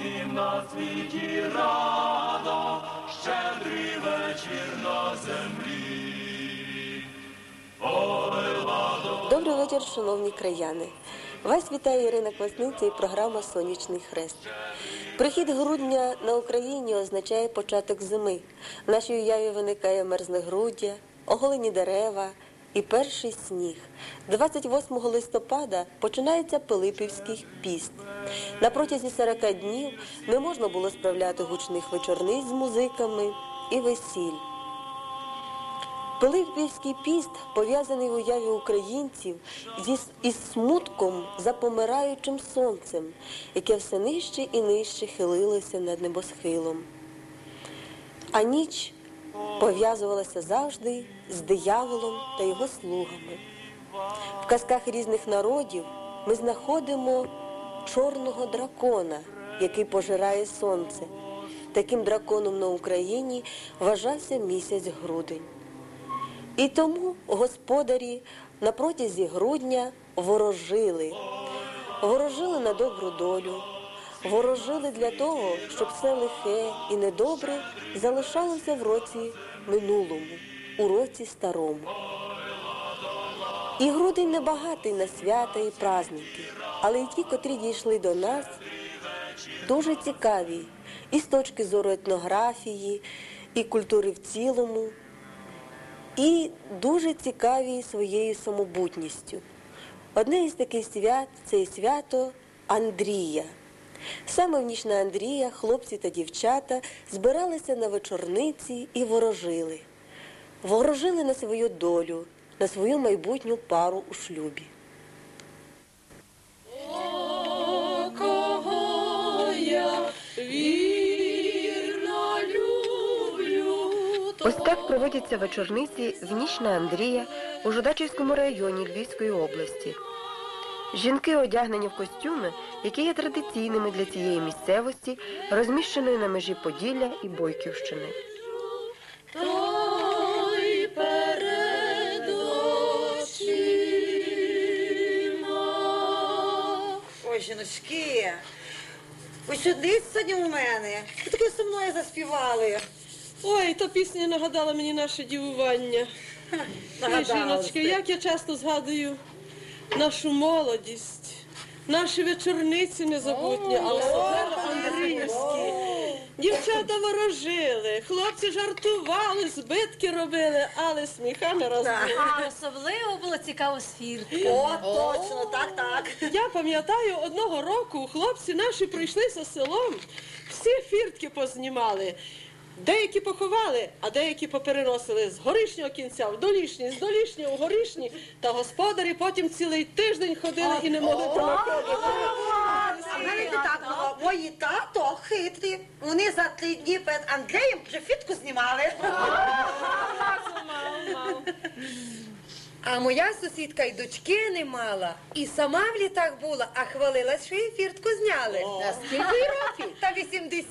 всім на світі рада, щедрий вечір на землі. Ой, ладо, Добрий вечір, шановні краяни. Вас вітає Ірина Квасниця і програма Сонячний хрест. Прихід грудня на Україні означає початок зими. В нашій уяві виникає мерзле груддя, оголені дерева і перший сніг. 28 листопада починається Пилипівський піст. На протязі 40 днів не можна було справляти гучних вечорниць з музиками і весіль. Пилипівський піст пов'язаний в уяві українців зі, із смутком за помираючим сонцем, яке все нижче і нижче хилилося над небосхилом. А ніч пов'язувалася завжди з дияволом та його слугами. В казках різних народів ми знаходимо чорного дракона, який пожирає сонце. Таким драконом на Україні вважався місяць грудень. І тому господарі на протязі грудня ворожили. Ворожили на добру долю, ворожили для того, щоб все лихе і недобре залишалося в році минулому, у році старому. І грудень небагатий на свята і праздники, але й ті, котрі дійшли до нас, дуже цікаві і з точки зору етнографії, і культури в цілому і дуже цікаві своєю самобутністю. Одне із таких свят це свято Андрія. Саме в ніч на Андрія хлопці та дівчата збиралися на вечорниці і ворожили. Ворожили на свою долю, на свою майбутню пару у шлюбі. Ось так проводяться вечорниці в ніч на Андрія у Жудачівському районі Львівської області. Жінки одягнені в костюми, які є традиційними для цієї місцевості, розміщеної на межі Поділля і Бойківщини. Ой, жіночки, ви що десь сьогодні у мене? Ви таке со мною заспівали. Ой, та пісня нагадала мені наше дівування. Ой, жіночки, як я часто згадую нашу молодість, наші вечорниці незабутні, але особливо Андріївські. Дівчата ворожили, хлопці жартували, збитки робили, але сміха не було. А особливо було цікаво з фіртками. О, точно, так, так. Я пам'ятаю, одного року хлопці наші пройшлися селом, всі фіртки познімали. Деякі поховали, а деякі попереносили з горішнього кінця в долішній, з долішнього в горішній. Та господарі потім цілий тиждень ходили і не могли проходити. Так. Мої тато хитрі. Вони за три дні перед Андреєм вже фітку знімали. А моя сусідка й дочки не мала, і сама в літах була, а хвалилась, що їй фіртку зняли. На скільки років? Та 80.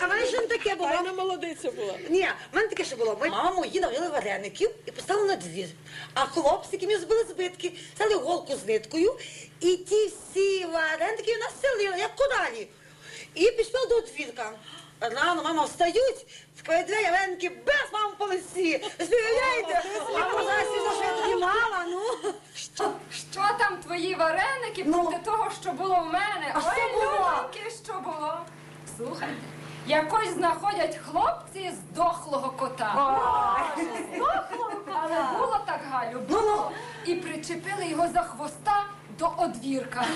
А в мене ще не таке було. Файна молодиця була. Ні, в мене таке ще було. Моя мама мої наварила вареників і поставила на двір. А хлопці, які мені збили збитки, взяли голку з ниткою, і ті всі вареники населили, як коралі. І пішли до двірка. Рано мама встають, в двері вареники без мами по лисі. Мама зараз за що я тоді мала, ну. Що, що там твої вареники Ну. проти того, що було в мене? А Ой, що було? людоньки, що було? Слухайте, якось знаходять хлопці здохлого кота. Здохлого кота? Але було так, Галю, Ну, було. І причепили його за хвоста до одвірка.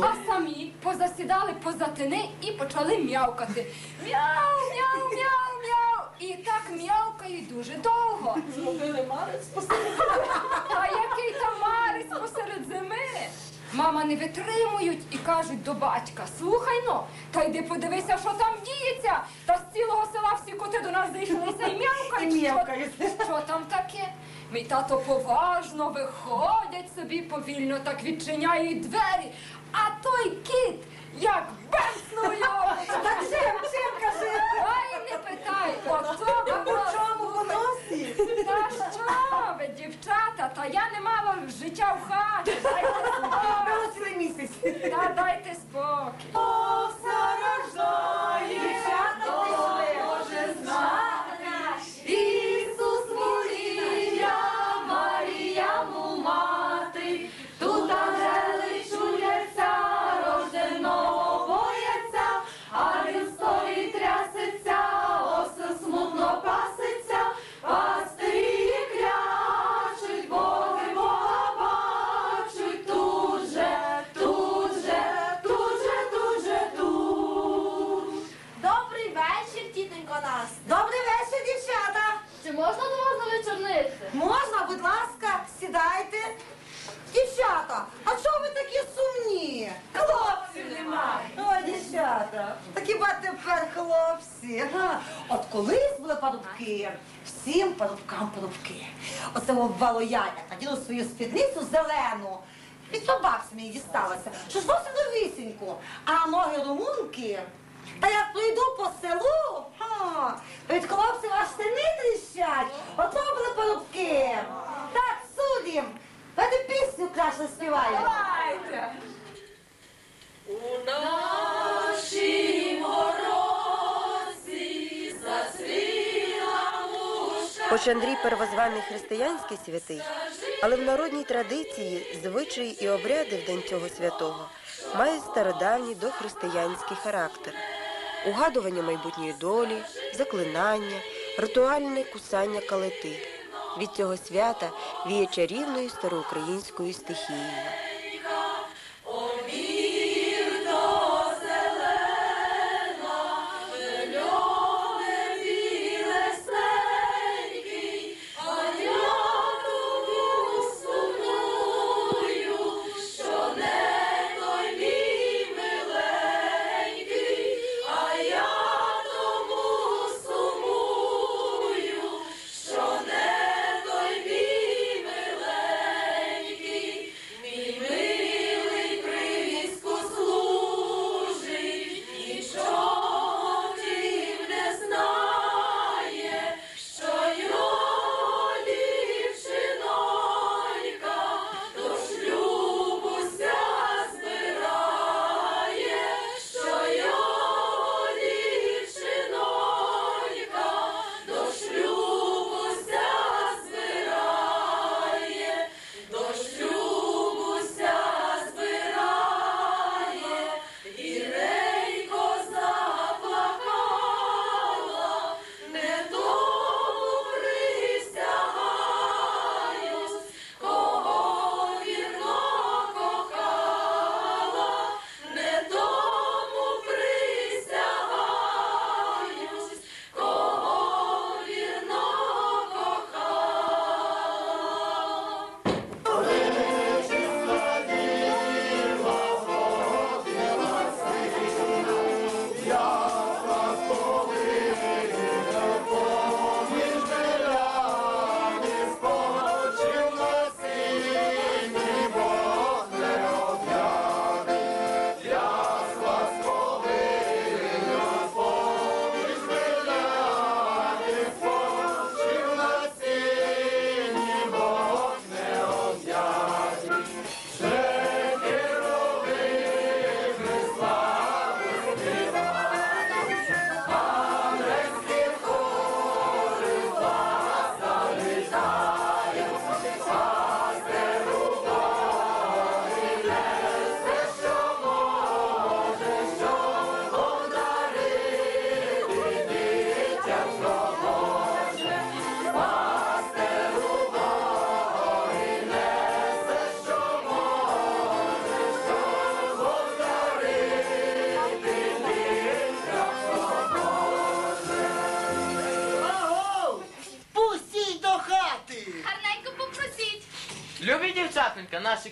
А самі позасідали поза тини і почали м'явкати. Мяу, мяу, мяу, мяу. І так м'явкають дуже довго. Зробили марець посеред. зими. А який там марись посеред зими? Мама не витримують і кажуть до батька: слухай но, та йди подивися, що там діється. Та всі коти до нас зайшлися і м'явкають. І м'явкають. Що, що там таке? Мій тато поважно виходять собі повільно, так відчиняють двері. А той кіт, як бемснув його. Так чим, чим, кажи? Ай, не питай, ото було Чому в носі? та що ви, дівчата, та я не мала життя в хаті. Дайте Та хіба тепер, хлопці? От колись були парубки, всім парубкам парубки. Оце обвало та наділа свою спідницю зелену. Від собак мені дісталося. Що ж зовсім новісіньку. А ноги румунки. Та я прийду по селу, га, від хлопців аж сини тріщать. Ото були парубки. Так, судім. Давайте пісню краще співаємо. Давайте! Хоч Андрій первозваний християнський святий, але в народній традиції звичаї і обряди в день цього святого мають стародавній дохристиянський характер. Угадування майбутньої долі, заклинання, ритуальне кусання калити. Від цього свята віє чарівною староукраїнською стихією.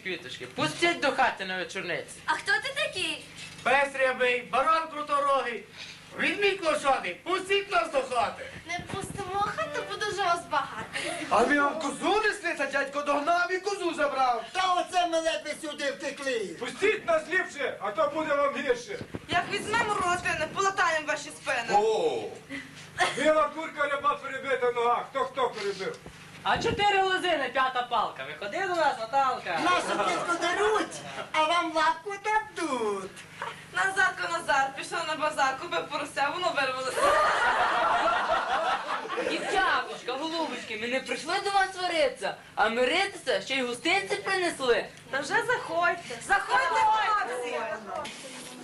Квіточки, пустіть до хати на вечорниці. А хто ти такий? Пес рябий, баран круторогий, відміть лошадий, пустіть нас до хати! Не пустимо хату, бо дуже вас багато. А ви вам козу несли, та дядько догнав і козу забрав. Та оце ми ледве сюди втекли. Пустіть нас ліпше, а то буде вам гірше. Як візьмемо ротини, полатаємо ваші спини. О! Біла курка ряба перебита нога. Хто хто перебив? А чотири лозини, п'ята палка. Виходи до нас, Наталка. Нашу кітку даруть, а вам лапку дадуть. Назарко, Назар, пішов на базар, купив порося, воно вирвалося. Дівчаточка, голубочки, ми не прийшли до вас сваритися, а миритися, ще й гостинці принесли. Та вже заходьте. Заходьте, хлопці!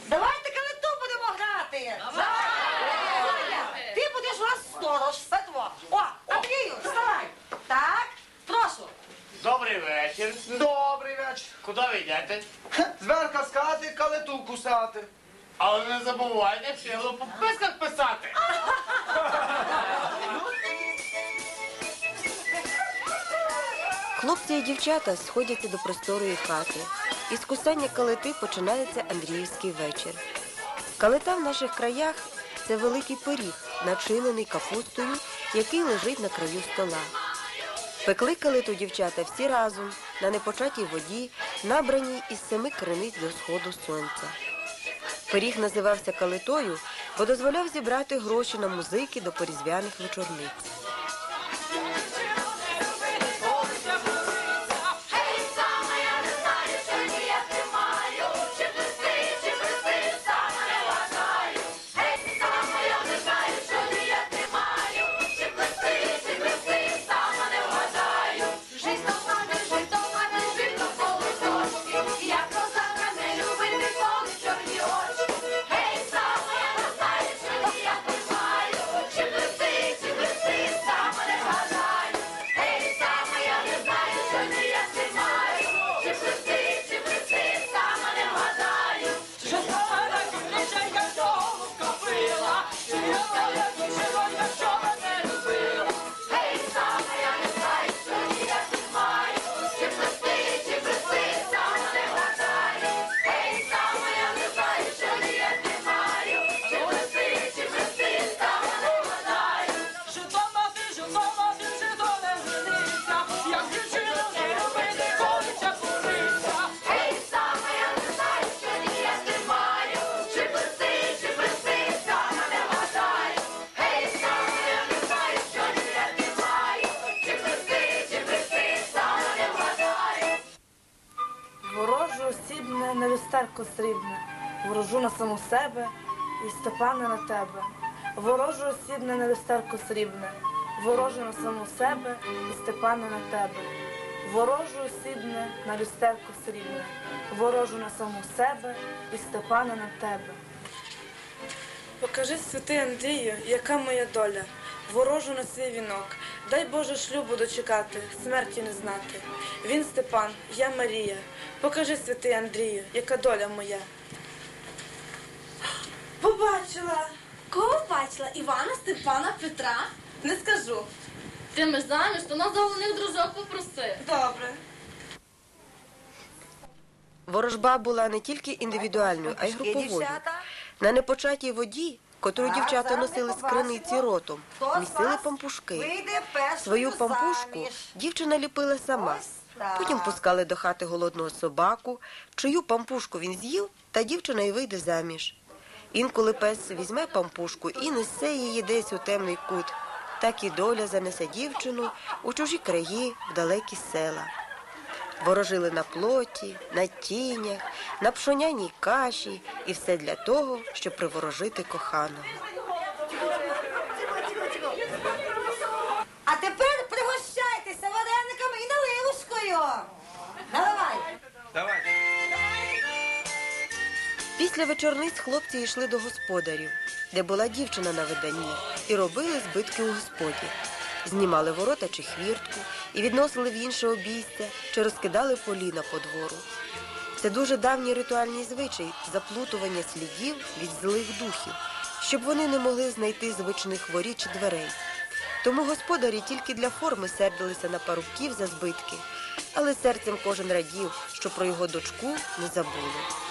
Давайте калиту будемо грати! Давай! Ти будеш у нас сторож, Петро. О! Так, прошу. Добрий вечір. Добрий вечір. Куди ви йдете? Зверка з хати калиту кусати. Але не забувайте вчило по писках писати. Хлопці і дівчата сходяться до просторої хати. Із кусання калити починається Андріївський вечір. Калита в наших краях це великий пиріг, начинений капустою який лежить на краю стола. Пекли калиту дівчата всі разом на непочатій воді, набраній із семи криниць до сходу сонця. Пиріг називався калитою, бо дозволяв зібрати гроші на музики до порізвяних вечорниць. Знаю, срібне, ворожу на саму себе і Степане на тебе. Ворожу осібне на люстерку срібне, ворожу на саму себе і Степане на тебе. Ворожу осібне на люстерку срібне, ворожу на саму себе і Степане на тебе. Покажи, святий Андрію, яка моя доля, ворожу на свій вінок. Дай Боже шлюбу дочекати, смерті не знати. Він Степан, я Марія. Покажи, святий Андрію, яка доля моя. Побачила. Кого бачила? Івана, Степана, Петра? Не скажу. Ти ми заміж, то нас за головних дружок попроси. Добре. Ворожба була не тільки індивідуальною, а й груповою. На непочатій воді, котру дівчата носили з криниці ротом, місили пампушки. Свою пампушку дівчина ліпила сама. Потім пускали до хати голодного собаку, чию пампушку він з'їв, та дівчина й вийде заміж. Інколи пес візьме пампушку і несе її десь у темний кут. Так і доля занесе дівчину у чужі краї, в далекі села. Ворожили на плоті, на тінях, на пшоняній каші і все для того, щоб приворожити коханого. А тепер пригощайтеся варениками і наливочкою. Наливай. Давай. Після вечорниць хлопці йшли до господарів, де була дівчина на виданні, і робили збитки у господі. Знімали ворота чи хвіртку і відносили в інше обійстя, чи розкидали поліна по двору. Це дуже давній ритуальний звичай заплутування слідів від злих духів, щоб вони не могли знайти звичних воріт дверей. Тому господарі тільки для форми сердилися на парубків за збитки, але серцем кожен радів, що про його дочку не забули.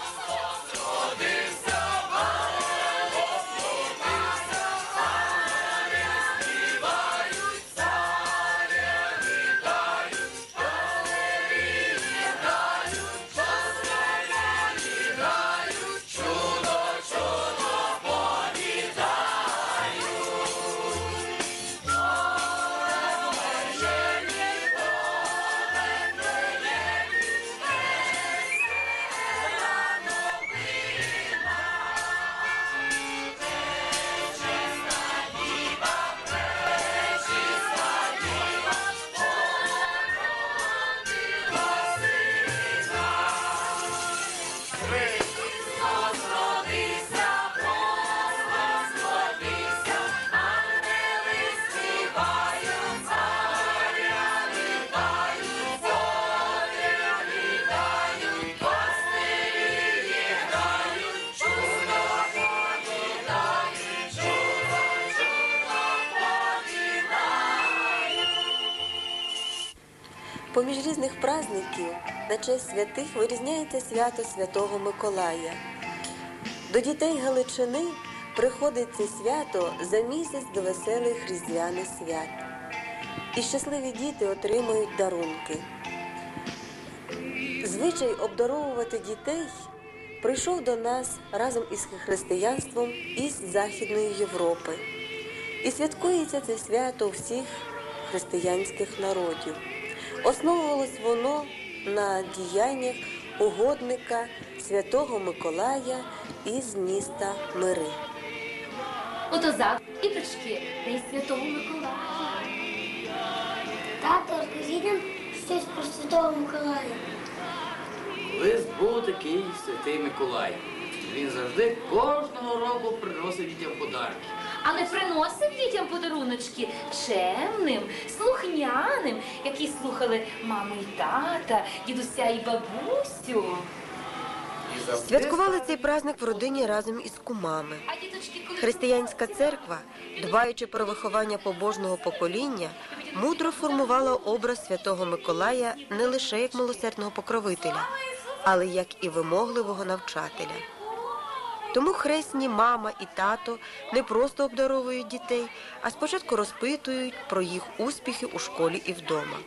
Праздників на честь святих вирізняється свято Святого Миколая. До дітей Галичини приходить це свято за місяць до веселих різдвяних свят. І щасливі діти отримують дарунки. Звичай обдаровувати дітей прийшов до нас разом із християнством із Західної Європи. І святкується це свято всіх християнських народів. Основувалось воно на діяннях угодника святого Миколая із міста Мири. Ото за діточки на Святого Миколая. Тато, розкажіть нам щось про Святого Миколая. Колись був такий святий Миколай. Він завжди кожного року приносив дітям подарки. Але приносив дітям подаруночки чемним, слухняним, які слухали маму і тата, дідуся і бабусю. Святкували цей праздник в родині разом із кумами. Християнська церква, дбаючи про виховання побожного покоління, мудро формувала образ святого Миколая не лише як милосердного покровителя, але як і вимогливого навчателя. Тому хресні мама і тато не просто обдаровують дітей, а спочатку розпитують про їх успіхи у школі і вдома.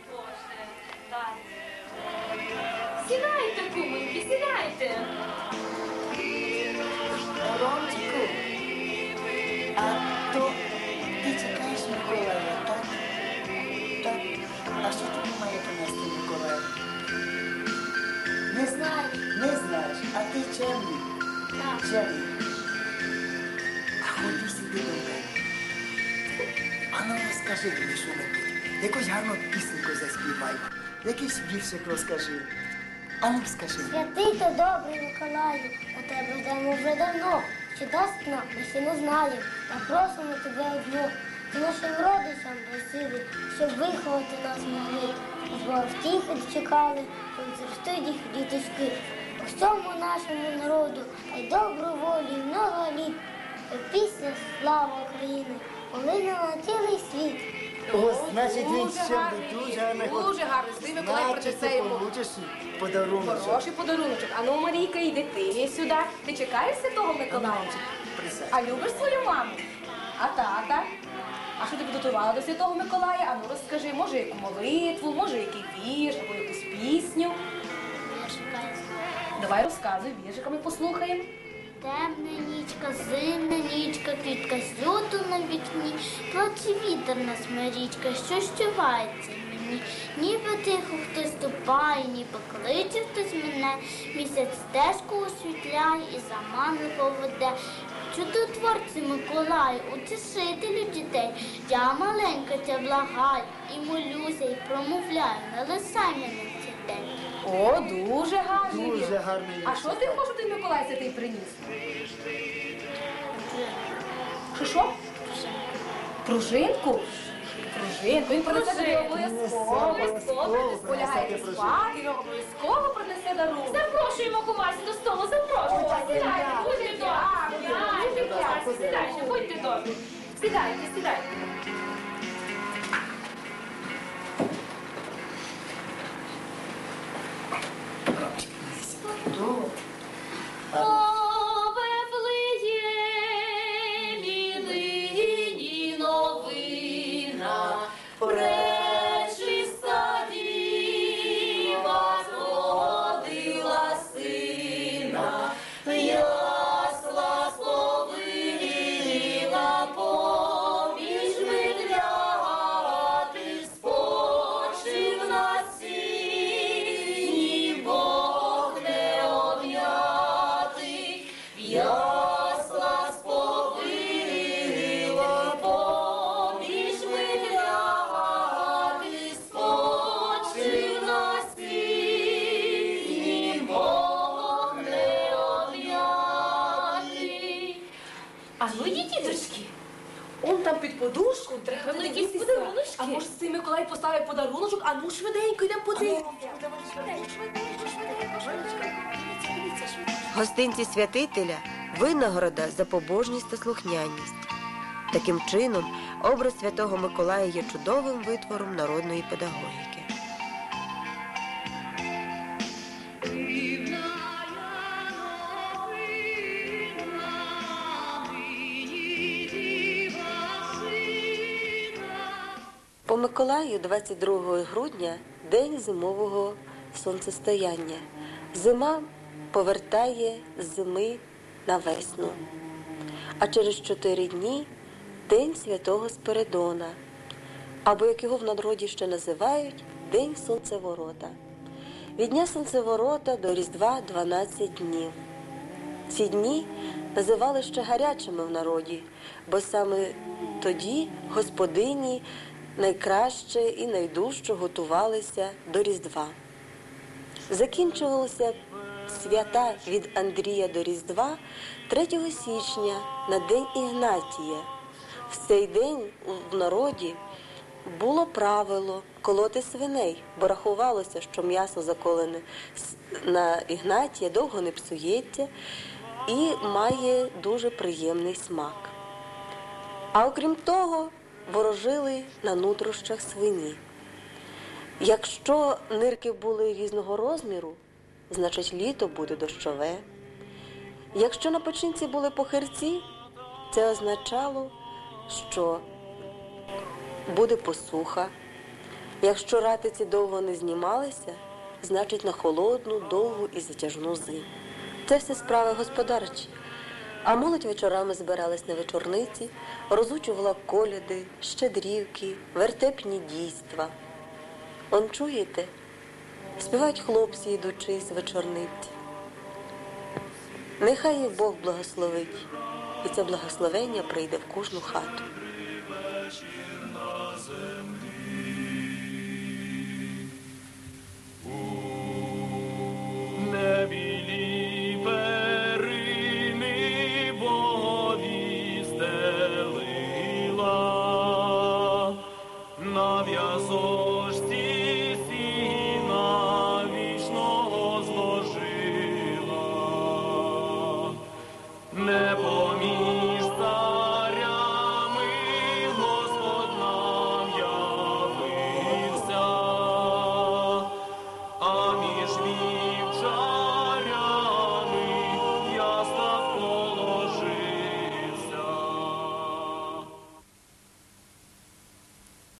Сідайте, кумоньки, сідайте. Ромчику, а то ти чекаєш Миколая, так? Так. А що тобі має принести Миколай? Не знаю. Не знаєш, а ти чемний. Чемний. А ходи сюди до мене. А ну розкажи мені що-небудь. Якусь гарну пісеньку заспівай. Якийсь віршик розкажи. А ну скажи. Святий та добрий Миколаю, у тебе ждемо вже давно. Чи дасть нам, ми ще не знаємо. Та просимо тебе одну. Ти нашим родичам дай сили, щоб виховати нас могли. Збор втіхи чекали, зростуть їх діточки. Усьому нашому народу, добру волю і много літ. Пісня слава України, полине на цілий світ. О, значить він Дуже ще гарний, дуже гарний. дуже гарний. Святий Миколай Значить, принесе ти йому. получиш подарунок. Хороший подаруночок. А ну, Марійка, йди ти сюди. Ти чекаєш Святого Миколая? А любиш свою маму? А тата? А що ти підготувала до Святого Миколая? А ну розкажи, може яку молитву, може який вірш, або якусь пісню. Давай розказуй, віршиками послухаємо. Темна нічка, зимна нічка, квітка з люту на вікні, плаче вітер на смирічка, що щувається мені. Ніби тихо хтось ступає, ніби кличе хтось мене, місяць стежку освітляє і за мами поведе. Чудотворці Миколаю, утішителю дітей, я маленька тя благаю, і молюся, і промовляю, не лисай мене. О, дуже гарний Дуже гарний А що ти хочеш, ти Миколай святий приніс? Що що? Пружинку? Пружинку. Він принесе тобі обов'язково. Обов'язково. Полягає Принесе спати, він обов'язково принесе дарунок. Запрошуємо кумасі до столу, запрошуємо. Сідайте, будьте добрі. Сідайте, будьте добрі. Сідайте, сідайте. гостинці святителя винагорода за побожність та слухняність. Таким чином, образ святого Миколая є чудовим витвором народної педагогіки. По Миколаю 22 грудня день зимового сонцестояння. Зима повертає з зими на весну. А через чотири дні День Святого Спиридона, або як його в народі ще називають День Сонцеворота. Від дня Сонцеворота до Різдва 12 днів. Ці дні називали ще гарячими в народі, бо саме тоді господині найкраще і найдужче готувалися до Різдва. Закінчувалися свята від Андрія до Різдва 3 січня на День Ігнатія. В цей день в народі було правило колоти свиней, бо рахувалося, що м'ясо заколене на Ігнатія довго не псується і має дуже приємний смак. А окрім того, ворожили на нутрощах свині. Якщо нирки були різного розміру, значить літо буде дощове. Якщо на печінці були похирці, це означало, що буде посуха. Якщо ратиці довго не знімалися, значить на холодну, довгу і затяжну зиму. Це все справи господарчі. А молодь вечорами збиралась на вечорниці, розучувала коляди, щедрівки, вертепні дійства. Он чуєте? Співають хлопці, ідучи з вечорниць. Нехай їх Бог благословить, і це благословення прийде в кожну хату.